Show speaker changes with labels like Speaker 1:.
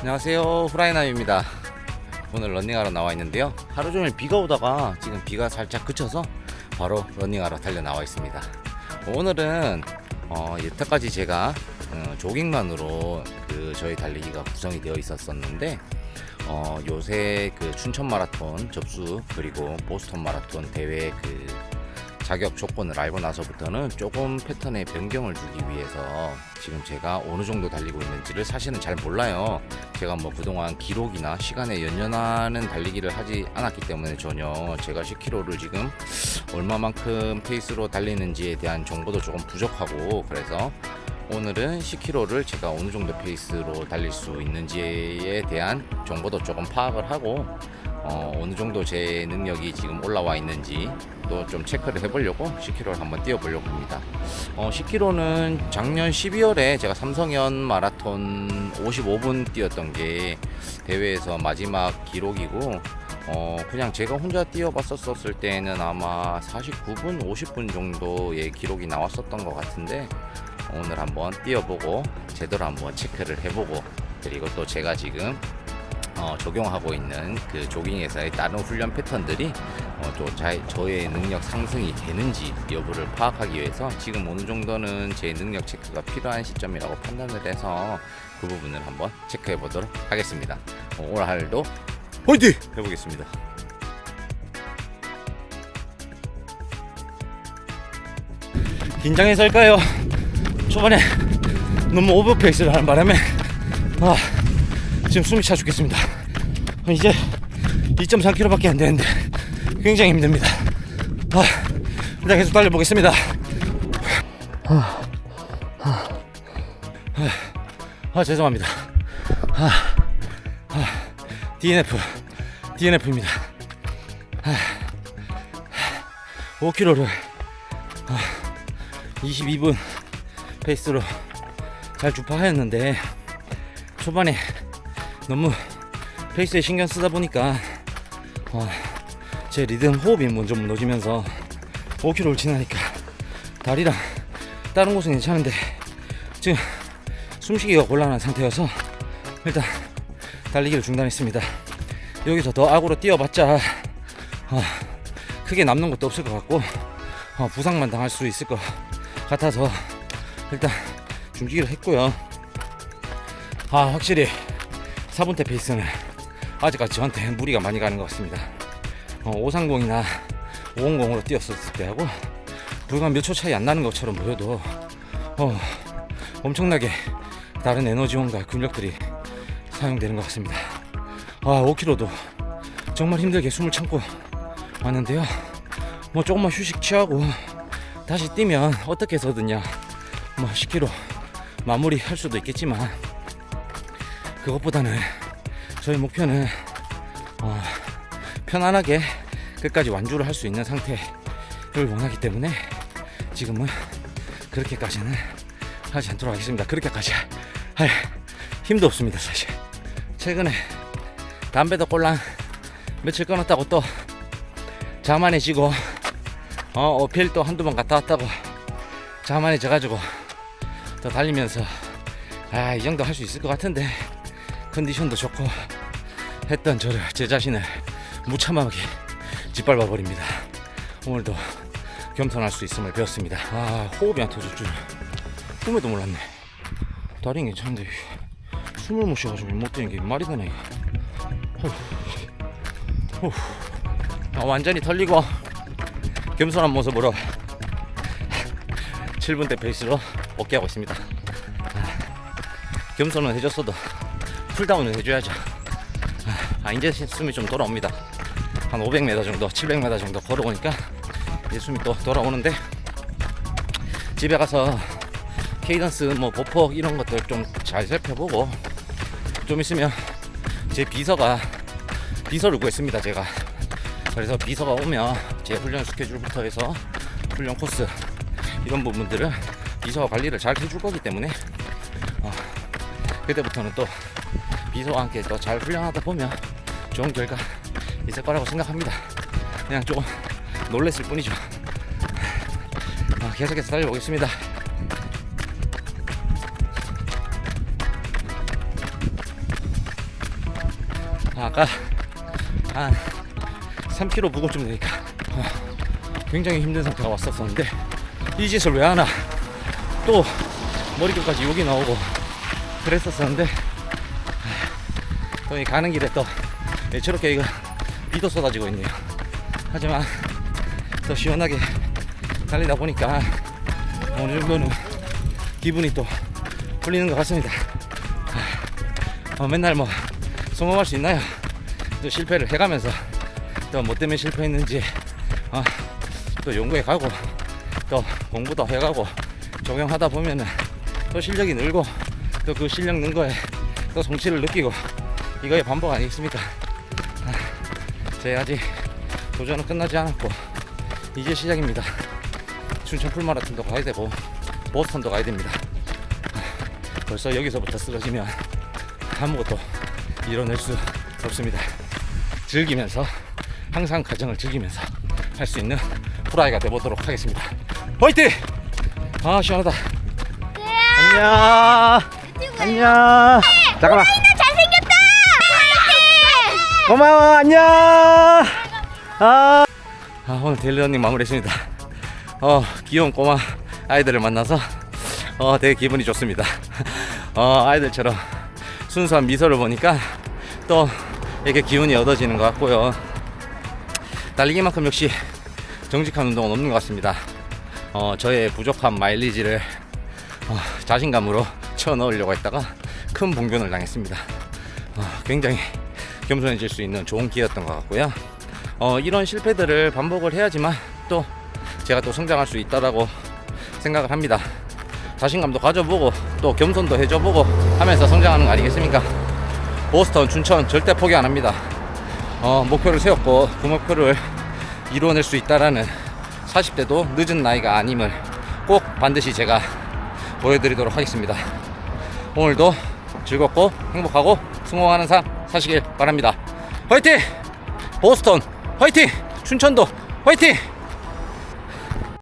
Speaker 1: 안녕하세요. 후라이남입니다. 오늘 런닝하러 나와 있는데요. 하루 종일 비가 오다가 지금 비가 살짝 그쳐서 바로 런닝하러 달려 나와 있습니다. 오늘은 어, 여태까지 제가 어, 조깅만으로 그 저희 달리기가 구성이 되어 있었었는데 어, 요새 그 춘천 마라톤 접수 그리고 보스턴 마라톤 대회 그 자격 조건을 알고 나서부터는 조금 패턴의 변경을 주기 위해서 지금 제가 어느 정도 달리고 있는지를 사실은 잘 몰라요. 제가 뭐 그동안 기록이나 시간에 연연하는 달리기를 하지 않았기 때문에 전혀 제가 10km를 지금 얼마만큼 페이스로 달리는지에 대한 정보도 조금 부족하고 그래서 오늘은 10km를 제가 어느 정도 페이스로 달릴 수 있는지에 대한 정보도 조금 파악을 하고 어, 어느 정도 제 능력이 지금 올라와 있는지 또 좀 체크를 해보려고 10km를 한번 뛰어보려고 합니다. 어, 10km는 작년 12월에 제가 삼성연 마라톤 55분 뛰었던 게 대회에서 마지막 기록이고 어, 그냥 제가 혼자 뛰어봤었을 때는 아마 49분, 50분 정도의 기록이 나왔었던 것 같은데 오늘 한번 뛰어보고 제대로 한번 체크를 해보고 그리고 또 제가 지금 어, 적용하고 있는 그 조깅에서의 다른 훈련 패턴들이 어, 또 자, 저의 능력 상승이 되는지 여부를 파악하기 위해서 지금 어느 정도는 제 능력 체크가 필요한 시점이라고 판단을 해서 그 부분을 한번 체크해 보도록 하겠습니다. 어, 오늘 하루도 화이팅 해보겠습니다. 긴장해서일까요? 초반에 너무 오버페이스를 하는 바람에 아, 지금 숨이 차 죽겠습니다. 이제 2.3km밖에 안 되는데 굉장히 힘듭니다. 아, 일단 계속 달려보겠습니다. 아, 아, 아, 아, 죄송합니다. 아, 아, DNF, DNF입니다. 아, 5km를 아, 22분 페이스로 잘 주파하였는데 초반에 너무 페이스에 신경 쓰다 보니까 어, 제 리듬 호흡이 먼저 무너지면서 5km를 지나니까 다리랑 다른 곳은 괜찮은데 지금 숨쉬기가 곤란한 상태여서 일단 달리기를 중단했습니다. 여기서 더 악으로 뛰어봤자 어, 크게 남는 것도 없을 것 같고 어, 부상만 당할 수 있을 것 같아서 일단 중지기를 했고요. 아 확실히 4분대 페이스는 아직까지 저한테 무리가 많이 가는 것 같습니다. 어, 530이나 500으로 뛰었었을 때하고 불과 몇 초 차이 안 나는 것처럼 보여도 어, 엄청나게 다른 에너지원과 근력들이 사용되는 것 같습니다. 아 5km도 정말 힘들게 숨을 참고 왔는데요. 뭐 조금만 휴식 취하고 다시 뛰면 어떻게 해서든요. 뭐 10km 마무리 할 수도 있겠지만 그것보다는 저희 목표는 어, 편안하게 끝까지 완주를 할 수 있는 상태를 원하기 때문에 지금은 그렇게까지는 하지 않도록 하겠습니다. 그렇게까지 할 힘도 없습니다, 사실. 최근에 담배도 꼴랑 며칠 끊었다고 또 자만해지고 어, 어필 또 한두 번 갔다 왔다고 자만해져가지고 또 달리면서 아, 이 정도 할 수 있을 것 같은데 컨디션도 좋고 했던 저를 제 자신을 무참하게 짓밟아 버립니다. 오늘도 겸손할 수 있음을 배웠습니다. 아 호흡이 안 터질 줄 꿈에도 몰랐네. 다리는 괜찮은데 숨을 못 쉬어가지고 못 뛰는 게 말이 되네. 어휴. 아, 완전히 털리고 겸손한 모습으로 7분대 페이스로 복귀하고 있습니다. 겸손은 해줬어도 쿨다운을 해줘야죠. 아, 이제 숨이 좀 돌아옵니다. 한 500m 정도, 700m 정도 걸어오니까 이제 숨이 또 돌아오는데 집에 가서 케이던스, 뭐 보폭 이런 것들 좀 잘 살펴보고 좀 있으면 제 비서가 비서를 구했습니다. 제가 그래서 비서가 오면 제 훈련 스케줄부터 해서 훈련 코스 이런 부분들을 비서가 관리를 잘 해줄 거기 때문에 어, 그때부터는 또 비서와 함께 또 잘 훈련하다 보면 좋은 결과 있을 거라고 생각합니다. 그냥 조금 놀랬을 뿐이죠. 아, 계속해서 달려보겠습니다. 아까 한 3kg 무겁쯤 되니까 어, 굉장히 힘든 상태가 왔었었는데 이 짓을 왜 하나 또 머리끝까지 욕이 나오고 그랬었었는데 또 이 가는 길에 또 저렇게 이거 비도 쏟아지고 있네요 하지만 또 시원하게 달리다 보니까 어느 정도는 기분이 또 풀리는 것 같습니다 어, 맨날 뭐 성공할 수 있나요? 또 실패를 해가면서 또 뭐 때문에 실패했는지 어, 또 연구해 가고 또 공부도 해가고 적용하다 보면은 또 실력이 늘고 또 그 실력 는 거에 또 성취를 느끼고 이거의 반복 아니겠습니까? 아, 제 아직 도전은 끝나지 않았고 이제 시작입니다. 춘천 풀마라톤도 가야 되고 보스턴도 가야 됩니다. 아, 벌써 여기서부터 쓰러지면 아무것도 이뤄낼 수 없습니다. 즐기면서 항상 과정을 즐기면서 할 수 있는 프라이가 되보도록 하겠습니다. 화이팅! 아 시원하다. 안녕. 안녕. 잠깐만.
Speaker 2: 잘생겼다!
Speaker 1: 고마워. 안녕. 아. 아 오늘 데일러닝 마무리했습니다. 어 귀여운 꼬마 아이들을 만나서 어 되게 기분이 좋습니다. 어 아이들처럼 순수한 미소를 보니까 또 이렇게 기운이 얻어지는 것 같고요. 달리기만큼 역시 정직한 운동은 없는 것 같습니다. 어, 저의 부족한 마일리지를 어, 자신감으로 채워 넣으려고 했다가 큰 봉변을 당했습니다. 어, 굉장히 겸손해질 수 있는 좋은 기회였던 것 같고요. 어, 이런 실패들을 반복을 해야지만 또 제가 또 성장할 수 있다라고 생각을 합니다. 자신감도 가져보고 또 겸손도 해줘보고 하면서 성장하는 거 아니겠습니까? 보스턴, 춘천 절대 포기 안 합니다. 어, 목표를 세웠고 그 목표를 이루어낼 수 있다라는 40대도 늦은 나이가 아님을 꼭 반드시 제가 보여드리도록 하겠습니다. 오늘도 즐겁고 행복하고 성공하는 삶 사시길 바랍니다. 화이팅! 보스턴 화이팅! 춘천도 화이팅!